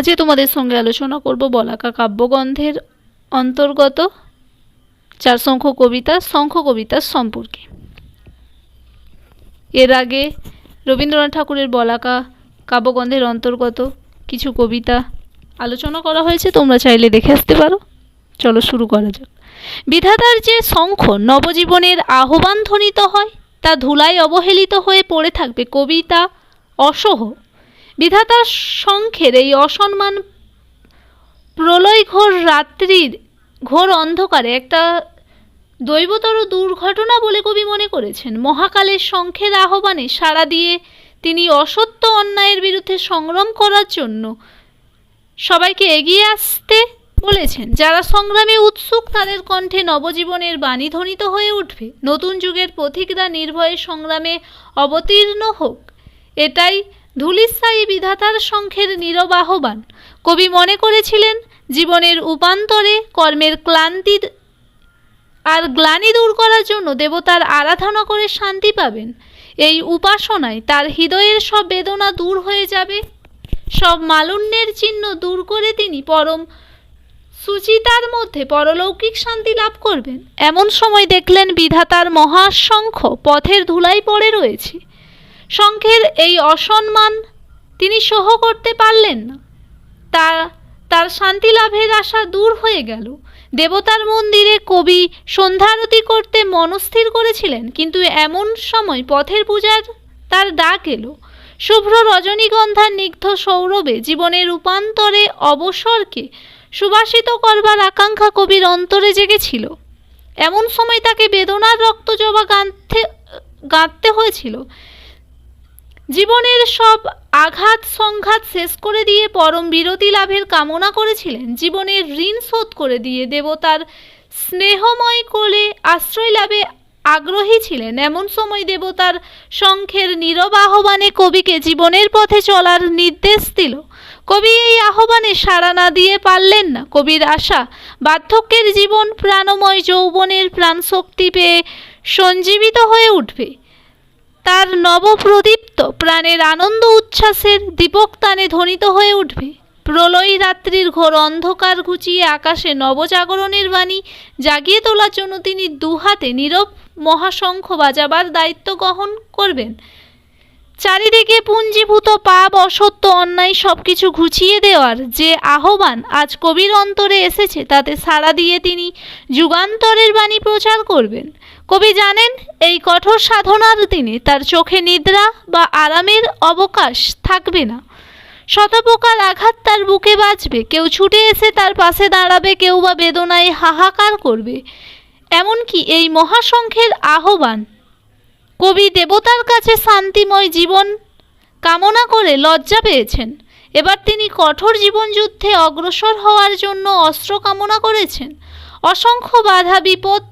আজকে তোমাদের সঙ্গে আলোচনা করব বলাকা কাব্যগ্রন্থের অন্তর্গত চার সংখ্য কবিতা, শঙ্খ কবিতার সম্পর্কে। এর আগে রবীন্দ্রনাথ ঠাকুরের বলাকা কাব্যগ্রন্থের অন্তর্গত কিছু কবিতা আলোচনা করা হয়েছে, তোমরা চাইলে দেখে আসতে পারো। চলো শুরু করা যাক। বিধাতার যে শঙ্খ নবজীবনের আহ্বান ধ্বনিত হয়, তা ধুলায় অবহেলিত হয়ে পড়ে থাকবে কবিতা অসহ। বিধাতার শঙ্খের এই অসম্মান প্রলয় ঘোর রাত্রির ঘোর অন্ধকারে একটা দৈবতর দুর্ঘটনা বলে কবি মনে করেছেন। মহাকালের শঙ্খের আহ্বানে সাড়া দিয়ে তিনি অসত্য অন্যায়ের বিরুদ্ধে সংগ্রাম করার জন্য সবাইকে এগিয়ে আসতে বলেছেন। যারা সংগ্রামে উৎসুক, তাদের কণ্ঠে নবজীবনের বাণী ধ্বনিত হয়ে উঠবে। নতুন যুগের পথিকরা নির্ভয়ে সংগ্রামে অবতীর্ণ হোক, এটাই ধুলিস্থায়ী বিধাতার শঙ্খের নীরব আহ্বান। কবি মনে করেছিলেন, জীবনের উপান্তরে কর্মের ক্লান্তি আর গ্লানি দূর করার জন্য দেবতার আরাধনা করে শান্তি পাবেন। এই উপাসনায় তার হৃদয়ের সব বেদনা দূর হয়ে যাবে। সব মালিন্যের চিহ্ন দূর করে তিনি পরম সুচিতার মধ্যে পরলৌকিক শান্তি লাভ করবেন। এমন সময় দেখলেন বিধাতার মহাশঙ্খ পথের ধুলাই পড়ে রয়েছে। শঙ্খের এই অসম্মান তিনি সহ করতে পারলেন না। তা, তার শান্তি লাভের আশা দূর হয়ে গেল। দেবতার মন্দিরে কবি সন্ধ্যারতি করতে মনস্থির করেছিলেন, কিন্তু এমন সময় পথের পূজার তার ডাক এলো। শুভ্র রজনীগন্ধার নিগ্ধ সৌরভে জীবনের রূপান্তরে অবসরকে সুবাসিত করবার আকাঙ্ক্ষা কবির অন্তরে জেগেছিল। এমন সময় তাকে বেদনার রক্ত জবা গাঁথতে গাঁথতে হয়েছিল। জীবনের সব আঘাত, সংঘাত শেষ করে দিয়ে পরম বিরতি লাভের কামনা করেছিলেন। জীবনের ঋণ শোধ করে দিয়ে দেবতার স্নেহময় কোলে আশ্রয় লাভে আগ্রহী ছিলেন। এমন সময় দেবতার শঙ্খের নীরব আহ্বানে কবিকে জীবনের পথে চলার নির্দেশ দিল। কবি এই আহ্বানে সাড়া না দিয়ে পারলেন না। কবির আশা, বার্ধক্যের জীবন প্রাণময় যৌবনের প্রাণশক্তি পেয়ে সঞ্জীবিত হয়ে উঠবে। তার নবপ্রদীপ্ত প্রাণের আনন্দ উচ্ছ্বাসের দীপক তানে ধ্বনিত হয়ে উঠবে। প্রলয় রাত্রির ঘোর অন্ধকার ঘুচিয়ে আকাশে নবজাগরণের বাণী জাগিয়ে তোলার জন্য তিনি দুহাতে নীরব মহাশঙ্খ বাজাবার দায়িত্ব গ্রহণ করবেন। চারিদিকে পুঞ্জীভূত পাপ, অসত্য, অন্যায় সব কিছু ঘুচিয়ে দেওয়ার যে আহ্বান আজ কবির অন্তরে এসেছে, তাতে সাড়া দিয়ে তিনি যুগান্তরের বাণী প্রচার করবেন। কবি জানেন, এই কঠোর সাধনার দিনে তার চোখে নিদ্রা বা আরামের অবকাশ থাকবে না। শতপ্রকার আঘাত তার বুকে বাজবে কেউ ছুটে এসে তার পাশে দাঁড়াবে, কেউ বা বেদনায় হাহাকার করবে। এমনকি এই মহাসংখ্যের আহ্বান কবি দেবতার কাছে শান্তিময় জীবন কামনা করে লজ্জা পেয়েছেন। এবার তিনি কঠোর জীবনযুদ্ধে অগ্রসর হওয়ার জন্য অস্ত্র কামনা করেছেন। অসংখ্য বাধা, বিপদ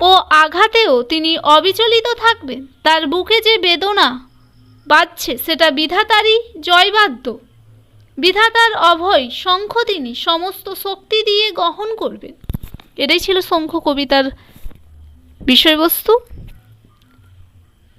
ও আঘাতেও তিনি অবিচলিত থাকবেন। তার বুকে যে বেদনা বাজছে সেটা বিধাতারই জয়বাদ্য। বিধাতার অভয় শঙ্খ তিনি সমস্ত শক্তি দিয়ে গ্রহণ করবেন। এটাই ছিল শঙ্খ কবিতার বিষয়বস্তু।